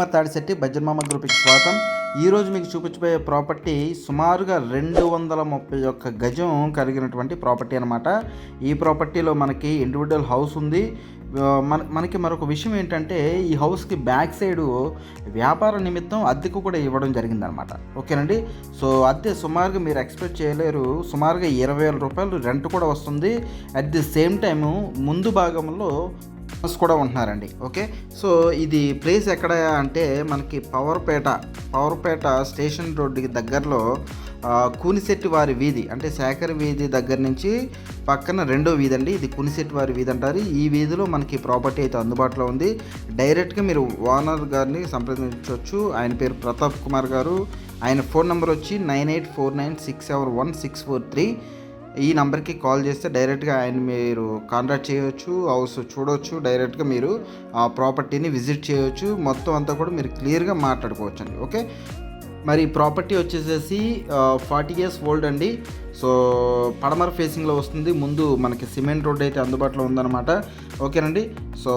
కుమార్ తాడిశెట్టి బజ్జన్మామ గ్రూప్కి స్వాగతం. ఈరోజు మీకు చూపించబోయే ప్రాపర్టీ సుమారుగా రెండు వందల ముప్పై ఒక్క గజం కలిగినటువంటి ప్రాపర్టీ అనమాట ఈ ప్రాపర్టీలో మనకి ఇండివిజువల్ హౌస్ ఉంది. మన మనకి మరొక విషయం ఏంటంటే ఈ హౌస్కి బ్యాక్ సైడు వ్యాపార నిమిత్తం అద్దెకు కూడా ఇవ్వడం జరిగిందనమాట ఓకేనండి? సో అద్దె సుమారుగా మీరు ఎక్స్పెక్ట్ చేయలేరు. సుమారుగా ఇరవై వేల రూపాయలు రెంట్ కూడా వస్తుంది. అట్ ది సేమ్ టైము ముందు భాగంలో కూడా ఉంటున్నారండి. ఓకే? సో ఇది ప్లేస్ ఎక్కడ అంటే మనకి పవర్పేట పవర్పేట స్టేషన్ రోడ్డుకి దగ్గరలో కూనిశెట్టి వారి వీధి అంటే శేఖర్ వీధి దగ్గర నుంచి పక్కన రెండో వీధి అండి ఇది కునిశెట్టి వారి వీధి అంటారు. ఈ వీధిలో మనకి ప్రాపర్టీ అయితే అందుబాటులో ఉంది. డైరెక్ట్గా మీరు ఓనర్ గారిని సంప్రదించవచ్చు. ఆయన పేరు ప్రతాప్ కుమార్ గారు. ఆయన ఫోన్ నెంబర్ వచ్చి nine eight four nine six seven one six four three. ఈ నెంబర్కి కాల్ చేస్తే డైరెక్ట్గా ఆయన మీరు కాంటాక్ట్ చేయవచ్చు హౌస్ చూడవచ్చు డైరెక్ట్గా మీరు ఆ ప్రాపర్టీని విజిట్ చేయవచ్చు మొత్తం అంతా కూడా మీరు క్లియర్గా మాట్లాడుకోవచ్చు అండి ఓకే? మరి ప్రాపర్టీ వచ్చేసేసి ఫార్టీ ఇయర్స్ ఓల్డ్ అండి. సో పడమర ఫేసింగ్లో వస్తుంది. ముందు మనకి సిమెంట్ రోడ్ అయితే అందుబాటులో ఉందన్నమాట. ఓకేనండి? సో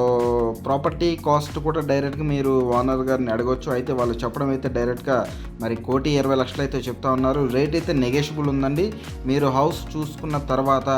ప్రాపర్టీ కాస్ట్ కూడా డైరెక్ట్గా మీరు ఓనర్ గారిని అడగవచ్చు అయితే వాళ్ళు చెప్పడం అయితే డైరెక్ట్గా మరి కోటి ఇరవై లక్షలు అయితే చెప్తా ఉన్నారు. రేట్ అయితే నెగెషబుల్ ఉందండి. మీరు హౌస్ చూసుకున్న తర్వాత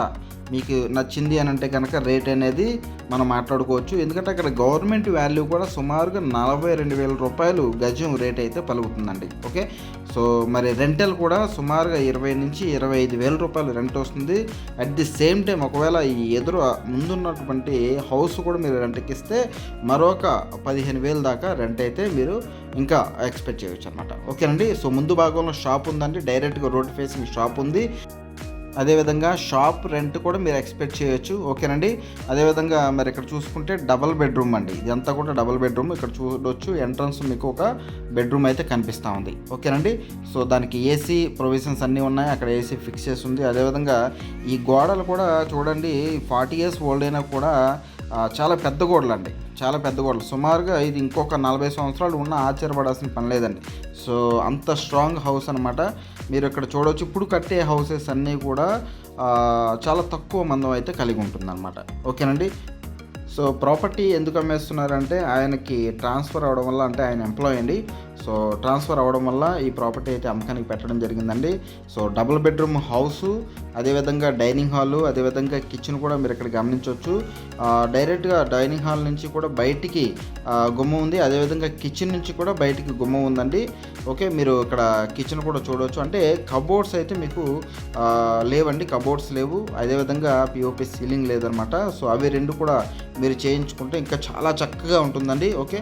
మీకు నచ్చింది అని అంటే కనుక రేట్ అనేది మనం మాట్లాడుకోవచ్చు. ఎందుకంటే అక్కడ గవర్నమెంట్ వాల్యూ కూడా సుమారుగా నలభై రెండు వేల రూపాయలు గజం రేట్ అయితే పలుకుతుందండి. ఓకే? సో మరి రెంటల్ కూడా సుమారుగా ఇరవై నుంచి ఇరవై ఐదు వేల రూపాయలు రెంట్ వస్తుంది. అట్ ది సేమ్ టైం ఒకవేళ ఈ ఎదురు ముందున్నటువంటి హౌస్ కూడా మీరు రెంట్కి ఇస్తే మరొక పదిహేను వేలు దాకా రెంట్ అయితే మీరు ఇంకా ఎక్స్పెక్ట్ చేయవచ్చు అనమాట ఓకేనండి? సో ముందు భాగంలో షాప్ ఉందండి. డైరెక్ట్గా రోడ్ ఫేసింగ్ షాప్ ఉంది. అదేవిధంగా షాప్ రెంట్ కూడా మీరు ఎక్స్పెక్ట్ చేయొచ్చు. ఓకేనండి? అదేవిధంగా మరి ఇక్కడ చూసుకుంటే డబల్ బెడ్రూమ్ అండి. ఇదంతా కూడా డబల్ బెడ్రూమ్. ఇక్కడ చూడొచ్చు ఎంట్రన్స్ మీకు ఒక బెడ్రూమ్ అయితే కనిపిస్తూ ఉంది. ఓకేనండి? సో దానికి ఏసీ ప్రొవిజన్స్ అన్నీ ఉన్నాయి. అక్కడ ఏసీ ఫిక్స్ చేసి ఉంది. అదేవిధంగా ఈ గోడలు కూడా చూడండి ఫార్టీ ఇయర్స్ ఓల్డ్ అయినా కూడా చాలా పెద్ద గోడలు అండి చాలా పెద్ద గోడలు. సుమారుగా ఇది ఇంకొక నలభై సంవత్సరాలు ఉన్న ఆశ్చర్యపడాల్సిన పని లేదండి. సో అంత స్ట్రాంగ్ హౌస్ అనమాట మీరు ఇక్కడ చూడవచ్చు ఇప్పుడు కట్టే హౌసెస్ అన్నీ కూడా చాలా తక్కువ మందం అయితే కలిగి ఉంటుందన్నమాట. ఓకేనండి? సో ప్రాపర్టీ ఎందుకు అమ్మేస్తున్నారంటే ఆయనకి ట్రాన్స్ఫర్ అవ్వడం వల్ల అంటే ఆయన ఎంప్లాయ్ అండి. సో ట్రాన్స్ఫర్ అవ్వడం వల్ల ఈ ప్రాపర్టీ అయితే అమ్మకానికి పెట్టడం జరిగిందండి. సో డబుల్ బెడ్రూమ్ హౌస్ అదేవిధంగా డైనింగ్ హాలు అదేవిధంగా కిచెన్ కూడా మీరు ఇక్కడ గమనించవచ్చు. డైరెక్ట్గా డైనింగ్ హాల్ నుంచి కూడా బయటికి ఆ, గుమ్మం ఉంది. అదేవిధంగా కిచెన్ నుంచి కూడా బయటికి గుమ్మం ఉందండి. ఓకే మీరు ఇక్కడ కిచెన్ కూడా చూడవచ్చు అంటే కబోర్డ్స్ అయితే మీకు లేవండి. కబోర్డ్స్ లేవు. అదేవిధంగా పిఓపి సీలింగ్ లేదనమాట. సో అవి రెండు కూడా మీరు చేయించుకుంటే ఇంకా చాలా చక్కగా ఉంటుందండి. ఓకే.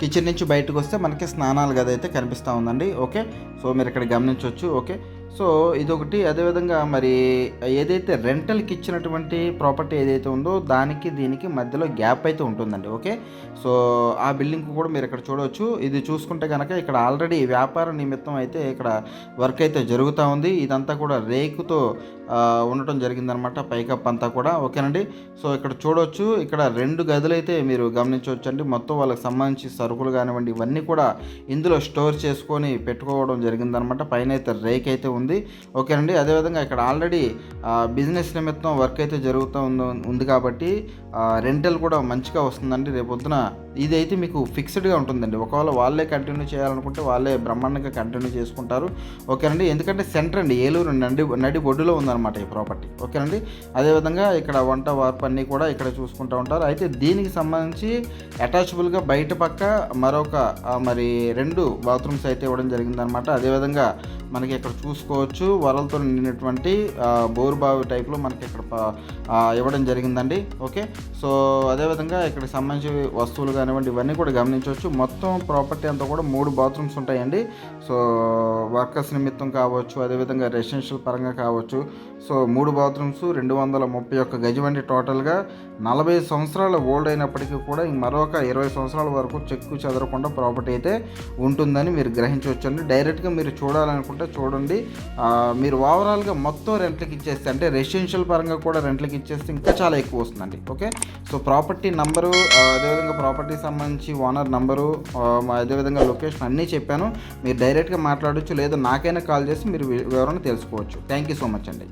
కిచెన్ నుంచి బయటకు వస్తే మనకి స్నానాలు గది అయితే కనిపిస్తూ ఉందండి. ఓకే? సో మీరు ఇక్కడ గమనించవచ్చు. ఓకే? సో ఇదొకటి. అదేవిధంగా మరి ఏదైతే రెంటల్కి ఇచ్చినటువంటి ప్రాపర్టీ ఏదైతే ఉందో దానికి దీనికి మధ్యలో గ్యాప్ అయితే ఉంటుందండి. ఓకే? సో ఆ బిల్డింగ్ కూడా మీరు ఇక్కడ చూడవచ్చు ఇది చూసుకుంటే కనుక ఇక్కడ ఆల్రెడీ వ్యాపార నిమిత్తం అయితే ఇక్కడ వర్క్ అయితే జరుగుతూ ఉంది. ఇదంతా కూడా రేకుతో ఆ, ఉండటం జరిగిందనమాట. పైకప్ అంతా కూడా. ఓకేనండి? సో ఇక్కడ చూడవచ్చు ఇక్కడ రెండు గదులు అయితే మీరు గమనించవచ్చు అండి మొత్తం వాళ్ళకి సంబంధించి సరుకులు కానివ్వండి ఇవన్నీ కూడా ఇందులో స్టోర్ చేసుకొని పెట్టుకోవడం జరిగిందనమాట. పైన అయితే రేక్ అయితే ఉంది. ఓకేనండి అదేవిధంగా ఇక్కడ ఆల్రెడీ బిజినెస్ నిమిత్తం వర్క్ అయితే జరుగుతూ ఉంది ఉంది కాబట్టి రెంటల్ కూడా మంచిగా వస్తుందండి. రేపొద్దున ఇదైతే మీకు ఫిక్స్డ్గా ఉంటుందండి. ఒకవేళ వాళ్ళే కంటిన్యూ చేయాలనుకుంటే వాళ్ళే బ్రహ్మాండంగా కంటిన్యూ చేసుకుంటారు. ఓకేనండి ఎందుకంటే సెంటర్ అండి. ఏలూరు నడి నడి బొడ్డులో ఉందన్నమాట ఈ ప్రాపర్టీ ఓకేనండి అదేవిధంగా ఇక్కడ వంట వార్పు అన్నీ కూడా ఇక్కడ చూసుకుంటూ ఉంటారు. అయితే దీనికి సంబంధించి అటాచబుల్గా బయట పక్క మరొక మరి రెండు బాత్రూమ్స్ అయితే ఇవ్వడం జరిగిందనమాట అదేవిధంగా మనకి ఇక్కడ చేసుకోవచ్చు వరలతో నిండినటువంటి బోరుబావి టైప్లో మనకి ఇక్కడ ఇవ్వడం జరిగిందండి. ఓకే? సో అదేవిధంగా ఇక్కడ సంబంధించి వస్తువులు కానివ్వండి ఇవన్నీ కూడా గమనించవచ్చు. మొత్తం ప్రాపర్టీ అంతా కూడా మూడు బాత్రూమ్స్ ఉంటాయండి. సో వర్కర్స్ నిమిత్తం కావచ్చు అదేవిధంగా రెసిడెన్షియల్ పరంగా కావచ్చు. సో మూడు బాత్రూమ్స్ రెండు వందల ముప్పై ఒక్క గజం అండి టోటల్గా. నలభై సంవత్సరాల ఓల్డ్ అయినప్పటికీ కూడా మరొక ఇరవై సంవత్సరాల వరకు చెక్కు చెదరకుండా ప్రాపర్టీ అయితే ఉంటుందని మీరు గ్రహించవచ్చు అండి డైరెక్ట్గా మీరు చూడాలనుకుంటే చూడండి. మీరు ఓవరాల్గా మొత్తం రెంట్లకి ఇచ్చేస్తే అంటే రెసిడెన్షియల్ పరంగా కూడా రెంట్లకి ఇచ్చేస్తే ఇంకా చాలా ఎక్కువ వస్తుందండి ఓకే? సో ప్రాపర్టీ నంబరు అదేవిధంగా ప్రాపర్టీ సంబంధించి ఓనర్ నంబరు అదేవిధంగా లొకేషన్ అన్నీ చెప్పాను. మీరు డైరెక్ట్గా మాట్లాడవచ్చు లేదా నాకైనా కాల్ చేసి మీరు వి- వివరణ తెలుసుకోవచ్చు. థ్యాంక్ యూ సో మచ్ అండి.